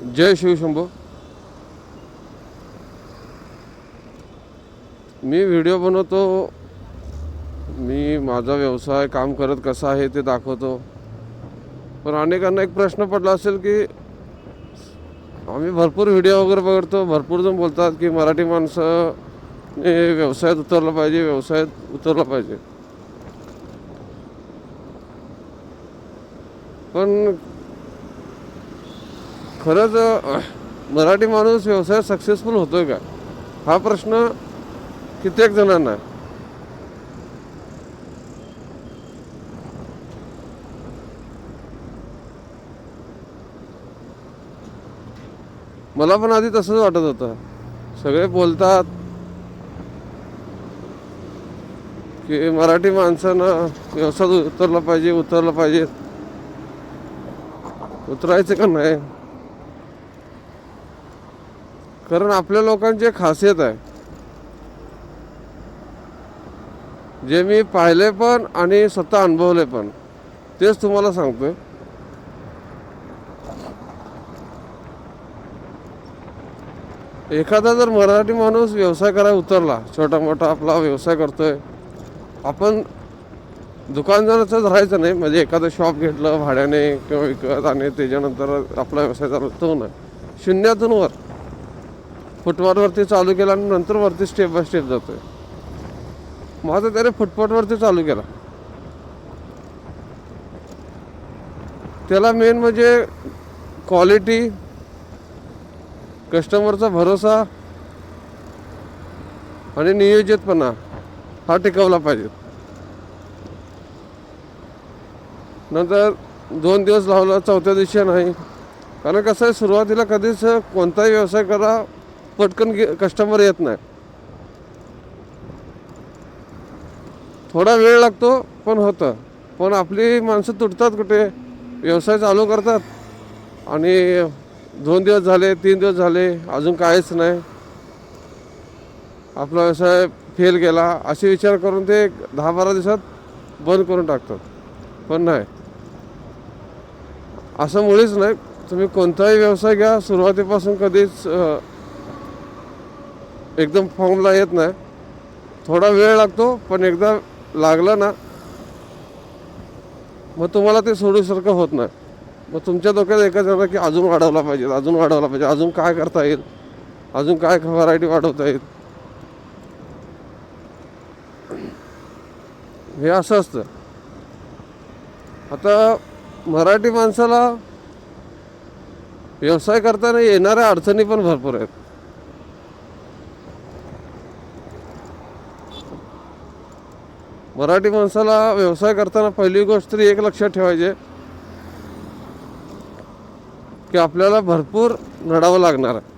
जय शिवशंभो मी video बनवतो. मी माझा व्यवसाय काम करत कसा आहे ते दाखवतो. पण अनेकांना एक प्रश्न पडला असेल की आम्ही भरपूर व्हिडिओ वगैरे बघतो. भरपूर जण बोलतात की मराठी माणसं हे व्यवसायात उतरलं पाहिजे व्यवसायात उतरलं पाहिजे. पण खरंच मराठी माणूस व्यवसायात सक्सेसफुल होतोय का? हा प्रश्न कित्येक जणांना. मला पण आधी तसंच वाटत होतं. सगळे बोलतात की मराठी माणसानं व्यवसायात उतरलं पाहिजे उतरलं पाहिजे. उतरायचं का नाही? कारण आपल्या लोकांची एक खासियत आहे. जे मी पाहिले पण आणि स्वतः अनुभवले पण तेच तुम्हाला सांगतोय. एखादा जर मराठी माणूस व्यवसाय करायला उतरला छोटा मोठा आपला व्यवसाय करतोय आपण दुकानदाराचंच राहायचं नाही म्हणजे एखादं शॉप घेतलं भाड्याने किंवा विकत आणि त्याच्यानंतर आपला व्यवसाय चालू तो नाही. शून्यातून वर. फुटपाथवरती चालू केला आणि नंतर वरती स्टेप बाय स्टेप जातोय. माझा त्याने फुटपाथवरती चालू केला. त्याला मेन म्हणजे क्वालिटी कस्टमरचा भरोसा आणि नियोजितपणा हा टिकवला पाहिजे. नंतर दोन दिवस लावला चौथ्या दिवशी नाही. कारण कसं आहे सुरुवातीला कधीच कोणताही व्यवसाय करा पटकन कस्टमर येत नाही. थोडा वेळ लागतो पण होतं. पण आपली माणसं तुटतात कुठे? व्यवसाय चालू करतात. आणि दोन दिवस झाले तीन दिवस झाले अजून काहीच नाही. आपला व्यवसाय फेल गेला. असे विचार करून ते दहा बारा दिवसात बंद करून टाकतात. पण नाही. असं मुळेच नाही. तुम्ही कोणताही व्यवसाय घ्या. सुरुवातीपासून कधीच एकदम फॉर्मला येत नाही. थोडा वेळ लागतो पण एकदा लागला ना मग तुम्हाला ते सोडूसारखं होत नाही. मग तुमच्या डोक्यात एकच येणार की अजून वाढवला पाहिजे अजून वाढवला पाहिजे अजून काय करता येईल? अजून काय व्हरायटी वाढवता येईल? हे असं असतं. आता मराठी माणसाला व्यवसाय करताना येणाऱ्या अडचणी पण भरपूर आहेत. मराठी माणसाला व्यवसाय करताना पहिली गोष्ट तरी एक लक्षात ठेवायची की आपल्याला भरपूर लढावं लागणार आहे.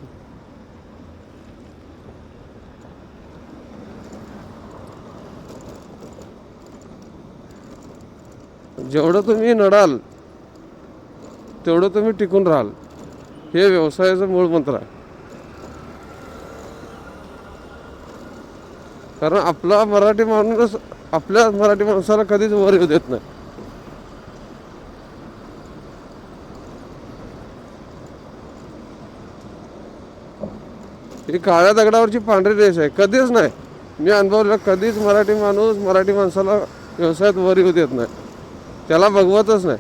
जेवढं तुम्ही नडाल तेवढं तुम्ही टिकून राहाल. हे व्यवसायाचं मूळ मंत्र आहे. कारण आपला मराठी माणूस आपल्या मराठी माणसाला कधीच वर येऊ देत नाही. ही काळ्या दगडावरची पांढरी रेष आहे. कधीच नाही. मी अनुभवलं कधीच मराठी माणूस मराठी माणसाला व्यवसायात वर येऊ देत नाही. त्याला बघवतच नाही.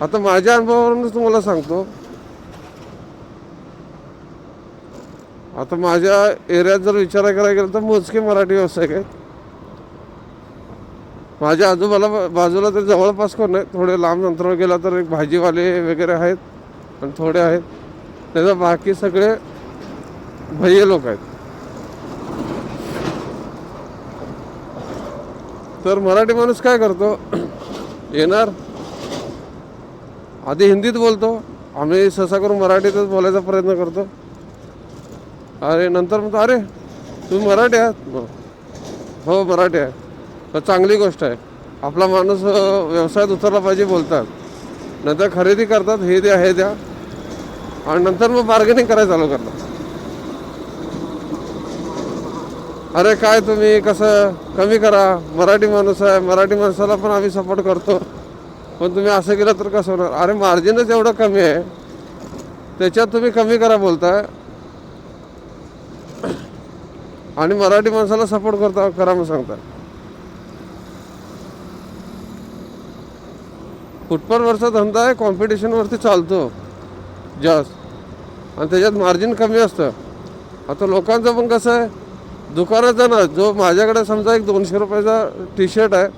आता माझ्या अनुभवावरूनच तुम्हाला सांगतो आता माझ्या एरियात जर विचार करायला गेला तर मोजके मराठी व्यावसायिक आहेत. माझ्या आजूबाला बाजूला तर जवळपास कोण नाही. थोडे लांब अंतरावर गेला तर एक भाजीवाले वगैरे आहेत आणि थोडे आहेत. त्याचं बाकी सगळे भैये लोक आहेत. तर मराठी माणूस काय करतो? येणार. आधी हिंदीत बोलतो. आम्ही सहसा करून मराठीतच बोलायचा प्रयत्न करतो. अरे नंतर म्हणतो अरे तुम्ही मराठी आहात. हो. मराठी आहे. तर चांगली गोष्ट आहे. आपला माणूस व्यवसायात उतरला पाहिजे बोलतात. नंतर खरेदी करतात हे द्या हे द्या. आणि नंतर मग बार्गेनिंग करायला चालू करतात. अरे काय तुम्ही कसं कमी करा. मराठी माणूस आहे. मराठी माणसाला पण आम्ही सपोर्ट करतो. पण तुम्ही असं केलं तर कसं होणार? अरे मार्जिनच एवढं कमी आहे. त्याच्यात तुम्ही कमी करा बोलताय. आणि मराठी माणसाला सपोर्ट करता करा मग सांगता फुटपाथवरचा धंदा आहे कॉम्पिटिशनवरती चालतो. जास्त. आणि त्याच्यात मार्जिन कमी असतं. आता लोकांचं पण कसं आहे दुकानाचा ना जो माझ्याकडे समजा एक दोनशे रुपयाचा टी शर्ट आहे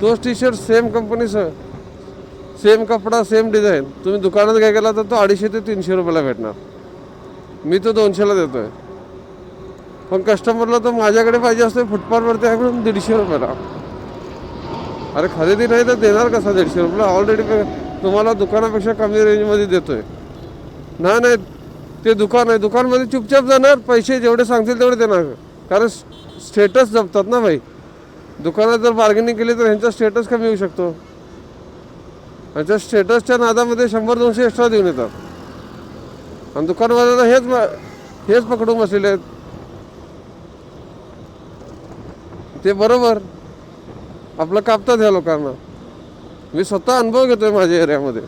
तोच टी शर्ट सेम कंपनीचं सेम कपडा सेम डिझाईन तुम्ही दुकानात काय गेला तर तो अडीचशे ते तीनशे रुपयाला भेटणार. मी तो दोनशेला देतो आहे पण कस्टमरला तर माझ्याकडे पाहिजे असतं फुटपाथवरती आहे म्हणून दीडशे रुपयाला. अरे खरेदी नाही तर देणार कसा दीडशे रुपयाला ऑलरेडी तुम्हाला दुकानापेक्षा कमी रेंजमध्ये देतोय. नाही नाही ते दुकान आहे. दुकानमध्ये चुपचाप जाणार पैसे जेवढे सांगतील तेवढे देणार. कारण स्टेटस जपतात ना भाई. दुकानात जर बार्गेनिंग केली तर ह्यांचा स्टेटस कमी होऊ शकतो. ह्यांच्या स्टेटसच्या नादामध्ये शंभर दोनशे एक्स्ट्रा देऊन येतात. आणि दुकानवाल्याला हेच हेच पकडून बसलेले आहेत. ते बरोबर. आपलं कापतात ह्या लोकांना. मी स्वतः अनुभव घेतोय माझ्या एरियामध्ये.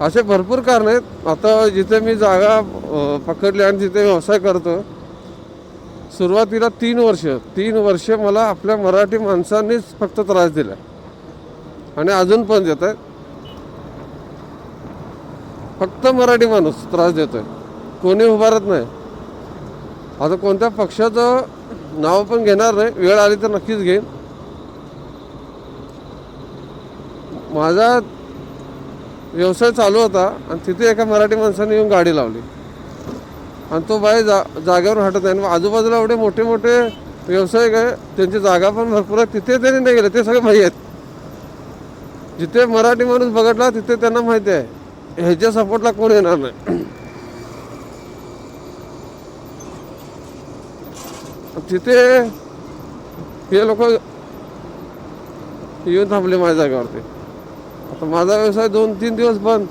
असे भरपूर कारण आहेत. आता जिथे मी जागा पकडली आणि जिथे व्यवसाय करतो सुरुवातीला तीन वर्ष तीन वर्ष मला आपल्या मराठी माणसांनीच फक्त त्रास दिला. आणि अजून पण देत आहेत. फक्त मराठी माणूस त्रास देतोय. कोणी उभारत नाही. आता कोणत्या पक्षाचं नाव पण घेणार नाही. वेळ आली तर नक्कीच घेईन. माझा व्यवसाय चालू होता आणि तिथे एका मराठी माणसाने येऊन गाडी लावली. आणि तो बाई जा जागेवर हटत नाही. आणि आजूबाजूला एवढे मोठे मोठे व्यावसायिक आहे. त्यांची जागा पण भरपूर आहे. तिथे त्यांनी नाही गेले. ते सगळे माहिती आहेत. जिथे मराठी माणूस बघटला तिथे त्यांना माहिती आहे. ह्याच्या सपोर्टला कोण येणार नाही. तिथे हे लोक येऊन थांबले माझ्या जागेवरती. आता माझा व्यवसाय दोन तीन दिवस बंद.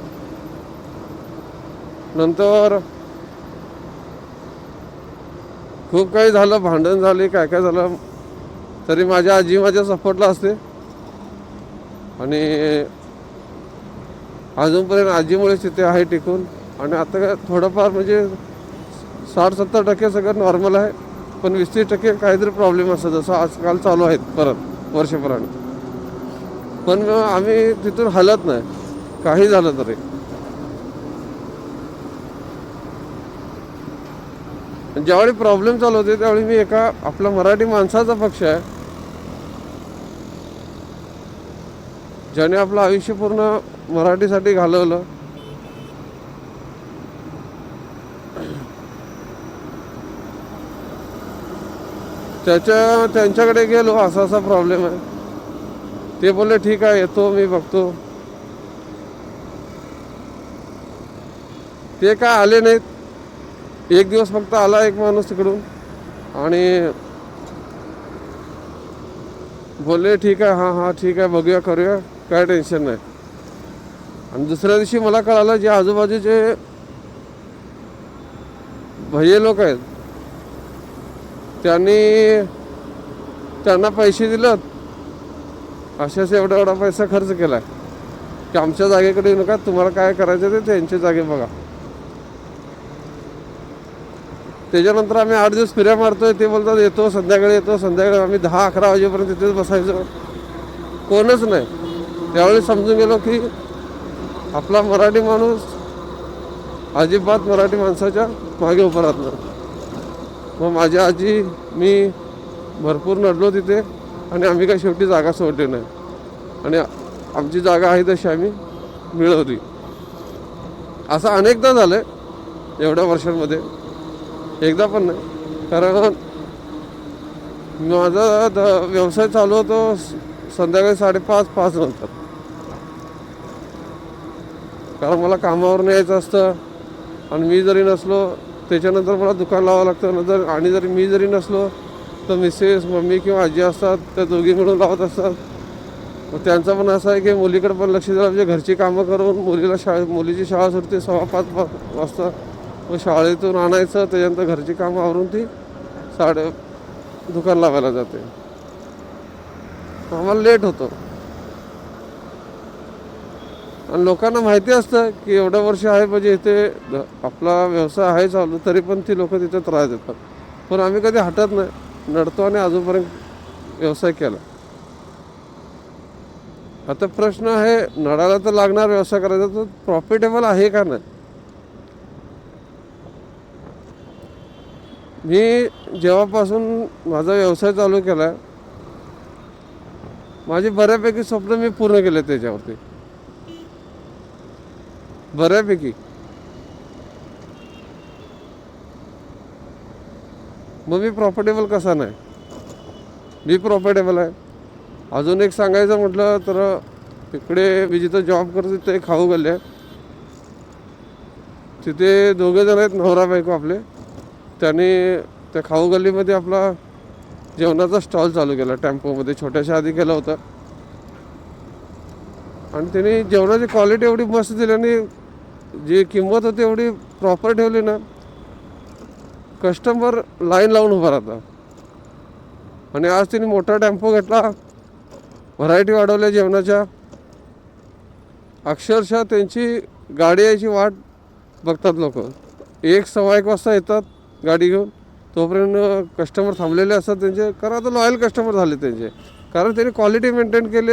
नंतर खूप काही झालं भांडण झाले काय काय झालं तरी माझ्या आजी माझ्या सपोर्टला असते. आणि अजूनपर्यंत आजीमुळे तिथे आहे टिकून. आणि आता काय थोडंफार म्हणजे साठ सत्तर टक्के सगळं नॉर्मल आहे. पण वीस तीस टक्के काहीतरी प्रॉब्लेम असतात जसं आजकाल चालू आहेत परत वर्षभराने. पण आम्ही तिथून हलत नाही. काही झालं तरी. ज्यावेळी प्रॉब्लेम चालू होते त्यावेळी मी एका आपला मराठी माणसाचा पक्ष आहे. ज्याने आपलं आयुष्य पूर्ण मराठीसाठी घालवलं. त्याच्या त्यांच्याकडे गेलो असा असा प्रॉब्लेम आहे. ते बोलले ठीक आहे येतो मी बघतो. ते काय आले नाहीत. एक दिवस फक्त आला एक माणूस तिकडून आणि बोलले ठीक आहे हां हां ठीक आहे बघूया करूया काय टेन्शन नाही. आणि दुसऱ्या दिवशी मला कळालं जे आजूबाजूचे भैये लोक आहेत त्यांनी त्यांना पैसे दिलेत. असे एवढा एवढा पैसा खर्च केला आहे की आमच्या जागेकडे येऊ नका तुम्हाला काय करायचं ते त्यांच्या जागे बघा. त्याच्यानंतर आम्ही आठ दिवस फिऱ्या मारतोय ते बोलतात येतो संध्याकाळी येतो संध्याकाळी आम्ही दहा अकरा वाजेपर्यंत तिथेच बसायचो. कोणच नाही. त्यावेळी समजून गेलो की आपला मराठी माणूस अजिबात मराठी माणसाच्या मागे उभं राहत नाही. मग माझी आजी मी भरपूर नडलो तिथे आणि आम्ही काही शेवटी जागा सोडली नाही. आणि आमची जागा आहे तशी आम्ही मिळवली. असं अनेकदा झालं आहे एवढ्या वर्षांमध्ये. एकदा पण नाही कारण माझा द- व्यवसाय चालू होतो संध्याकाळी साडेपाच पाच नंतर. कारण मला कामावरून यायचं असतं आणि मी जरी नसलो त्याच्यानंतर मला दुकान लावावं लागतं. नंतर आणि जरी मी जरी नसलो तर मिसेस मम्मी किंवा आजी असतात त्या दोघी मिळून लावत असतात. मग त्यांचं पण असं आहे की मुलीकडे पण लक्ष द्यायला म्हणजे घरची कामं करून मुलीला शाळे मुलीची शाळा सुटते सव्वा पाच पाच वाजता. मग शाळेतून आणायचं त्याच्यानंतर घरची कामं आवरून ती साडे दुकान लावायला जाते. आम्हाला लेट होतं. आणि लोकांना माहिती असतं की एवढं वर्ष आहे म्हणजे इथे आपला व्यवसाय आहे चालू तरी पण ती लोक तिथे त्रास देतात. पण आम्ही कधी हटत नाही नडतो आणि अजूनपर्यंत व्यवसाय केला. आता प्रश्न आहे नडाला तर लागणार व्यवसाय करायचा तर प्रॉफिटेबल आहे का नाही? मी जेव्हापासून माझा व्यवसाय चालू केला माझी बऱ्यापैकी स्वप्न मी पूर्ण केले त्याच्यावरती. बऱ्यापैकी. मग मी प्रॉफिटेबल कसा नाही? मी प्रॉफिटेबल आहे. अजून एक सांगायचं म्हटलं तर इकडे मी जिथं जॉब करतो ते खाऊ गल्ले आहे. तिथे दोघे जण आहेत नवरा बायको आपले. त्यांनी त्या खाऊ गल्लीमध्ये आपला जेवणाचा स्टॉल चालू केला टेम्पोमध्ये. छोट्याशा आधी केलं होतं. आणि त्यांनी जेवणाची क्वालिटी एवढी मस्त दिली आणि जी किंमत होती एवढी प्रॉपर ठेवली ना कस्टमर लाईन लावून उभा राहता. आणि आज त्यांनी मोठा टेम्पो घेतला व्हरायटी वाढवल्या जेवणाच्या. अक्षरशः त्यांची गाडी यायची वाट बघतात लोक. एक सव्वा एक वाजता येतात गाडी घेऊन. तोपर्यंत कस्टमर थांबलेले असतात त्यांचे. कारण आता लॉयल कस्टमर झाले त्यांचे. कारण त्यांनी क्वालिटी मेंटेन केली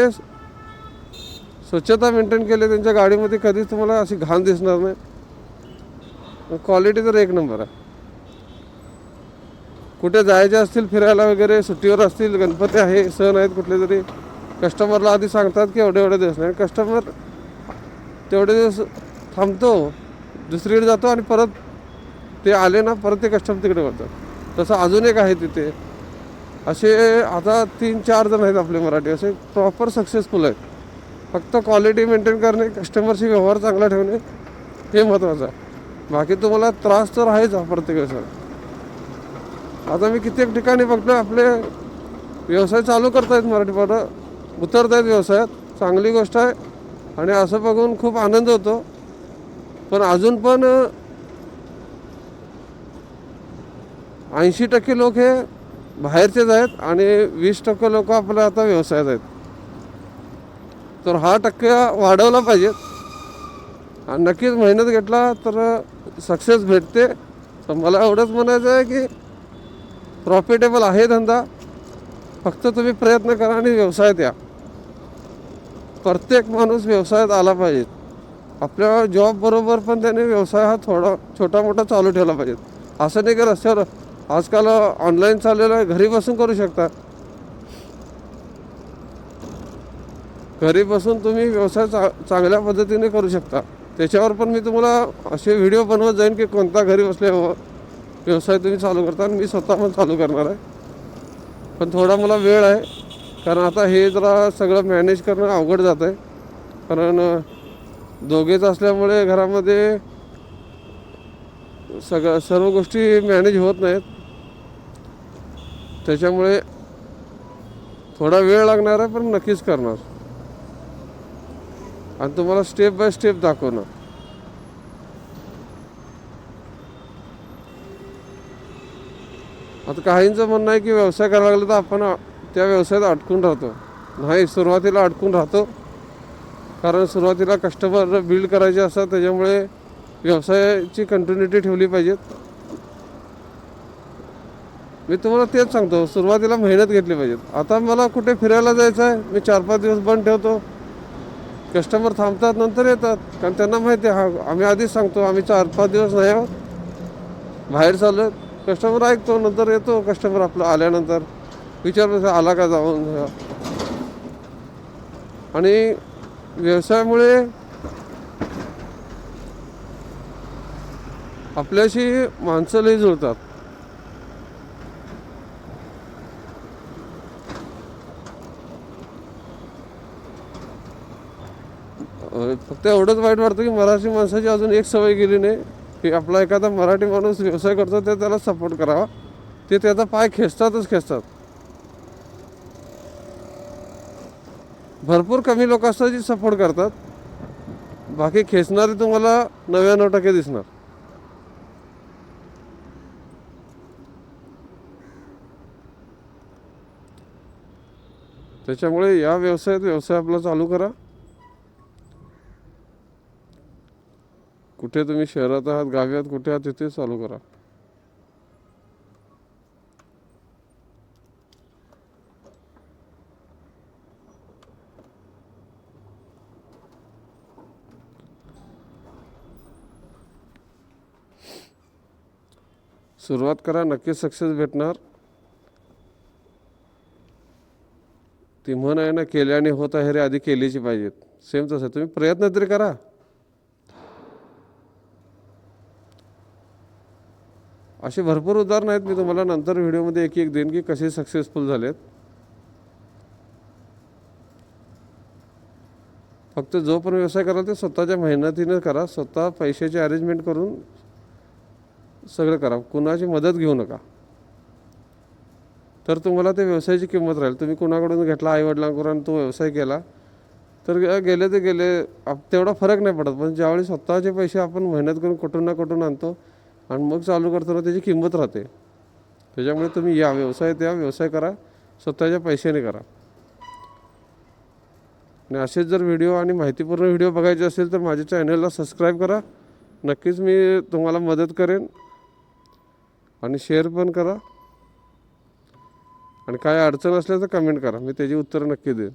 स्वच्छता मेंटेन केली त्यांच्या गाडीमध्ये कधीच तुम्हाला अशी घाण दिसणार नाही. क्वालिटी तर एक नंबर आहे. कुठे जायचे असतील फिरायला वगैरे सुट्टीवर असतील गणपती आहे सण आहेत कुठले तरी कस्टमरला आधी सांगतात की एवढे एवढे दिवस नाही. कस्टमर तेवढे दिवस थांबतो दुसरीकडे जातो आणि परत ते आले ना परत ते कस्टमर तिकडे करतात तसं अजून एक आहे तिथे. असे आता तीन चार जण आहेत आपले मराठी असे प्रॉपर सक्सेसफुल आहेत. फक्त क्वालिटी मेंटेन करणे कस्टमरशी व्यवहार चांगला ठेवणे हे महत्त्वाचं आहे. बाकी तुम्हाला त्रास तर आहेच हा प्रत्येक व्यवसाय आता मी कित्येक ठिकाणी बघतो आपले व्यवसाय चालू करतायत मराठी पोरं उतरतायत व्यवसायात चांगली गोष्ट आहे आणि असं बघून खूप आनंद होतो. पण अजून पण ऐंशी टक्के लोक हे बाहेरचेच आहेत आणि वीस टक्के लोक आपल्या आता व्यवसायात आहेत. तर हा टक्के वाढवला पाहिजे. आणि नक्कीच मेहनत घेतला तर सक्सेस भेटते. तर मला एवढंच म्हणायचं आहे की प्रॉफिटेबल आहे धंदा. फक्त तुम्ही प्रयत्न करा आणि व्यवसायात या. प्रत्येक माणूस व्यवसायात आला पाहिजे. आपल्या जॉबबरोबर पण त्याने व्यवसाय हा थोडा छोटा मोठा चालू ठेवला पाहिजे. असं नाही की रस्त्यावर आजकाल ऑनलाईन चाललेलं आहे घरी बसून करू शकता. घरी बसून तुम्ही व्यवसाय चा चांगल्या पद्धतीने करू शकता. त्याच्यावर पण मी तुम्हाला असे व्हिडिओ बनवत जाईन की कोणता घरी बसल्या हो, व्यवसाय तुम्ही चालू करता आणि मी स्वतः पण चालू करणार आहे. पण थोडा मला वेळ आहे कारण आता हे जरा सगळं मॅनेज करणं अवघड जात आहे कारण दोघेच असल्यामुळे घरामध्ये सगळं सर्व गोष्टी मॅनेज होत नाहीत. त्याच्यामुळे थोडा वेळ लागणार आहे पण नक्कीच करणार. आणि तुम्हाला स्टेप बाय स्टेप दाखवणं आता काहींचं म्हणणं आहे की व्यवसाय करायला लागला तर आपण त्या व्यवसायात अडकून राहतो. नाही सुरुवातीला अडकून राहतो. कारण सुरुवातीला कस्टमर बिल्ड करायचे असतात त्याच्यामुळे व्यवसायाची कंटिन्युटी ठेवली पाहिजेत मी तुम्हाला तेच सांगतो सुरुवातीला मेहनत घेतली पाहिजेत आता मला कुठे फिरायला जायचं आहे मी चार पाच दिवस बंद ठेवतो. कस्टमर थांबतात नंतर येतात. कारण त्यांना माहिती आहे हा आम्ही आधीच सांगतो आम्ही चार पाच दिवस नाही आहोत. बाहेर चाललो कस्टमर ऐकतो नंतर येतो कस्टमर आपला आल्यानंतर. विचारपूस आला का जाऊन? आणि व्यवसायामुळे आपल्याशी माणसं लई जुळतात. फक्त एवढंच वाईट वाटतं की मराठी माणसाची अजून एक सवय गेली नाही की आपला एखादा मराठी माणूस व्यवसाय करतो ते त्याला सपोर्ट करावा. ते त्याचा पाय खेचतातच खेचतात. भरपूर कमी लोक असतात जी सपोर्ट करतात. बाकी खेचणारे तुम्हाला नव्याण्णव टक्के दिसणार. त्याच्यामुळे या व्यवसायात व्यवसाय आपला चालू करा. कुठे तुम्ही शहरात आहात गावी आहात कुठे आहात तिथे चालू करा. सुरुवात करा नक्कीच सक्सेस भेटणार. ती म्हण आहे ना केल्याने होत आहे रे आधी केलीची पाहिजेत. सेम तसं तुम्ही प्रयत्न तरी करा. असे भरपूर उदाहरणं आहेत. मी तुम्हाला नंतर व्हिडिओमध्ये एक एक देईन की कसे सक्सेसफुल झालेत. फक्त जो पण व्यवसाय कराल ते स्वतःच्या मेहनतीने करा. स्वतः पैशाची अरेंजमेंट करून सगळं करा. कुणाची मदत घेऊ नका. तर तुम्हाला ते व्यवसायाची किंमत राहील. तुम्ही कुणाकडून घेतला? आईवडिलांकडून आणि तो व्यवसाय केला. तर गेले ते गेले आप- तेवढा फरक नाही पडत. पण ज्यावेळी स्वतःचे पैसे आपण मेहनत करून कुठून ना कुठून आणतो आणि मग चालू करताना त्याची किंमत राहते. त्याच्यामुळे तुम्ही या व्यवसाय त्या व्यवसाय करा स्वतःच्या पैशाने करा. आणि असेच जर व्हिडिओ आणि माहितीपूर्ण व्हिडिओ बघायचे असेल तर माझ्या चॅनलला सबस्क्राईब करा. नक्कीच मी तुम्हाला मदत करेन आणि शेअर पण करा. आणि काय अडचण असल्या तर कमेंट करा. मी त्याची उत्तरं नक्की देईन.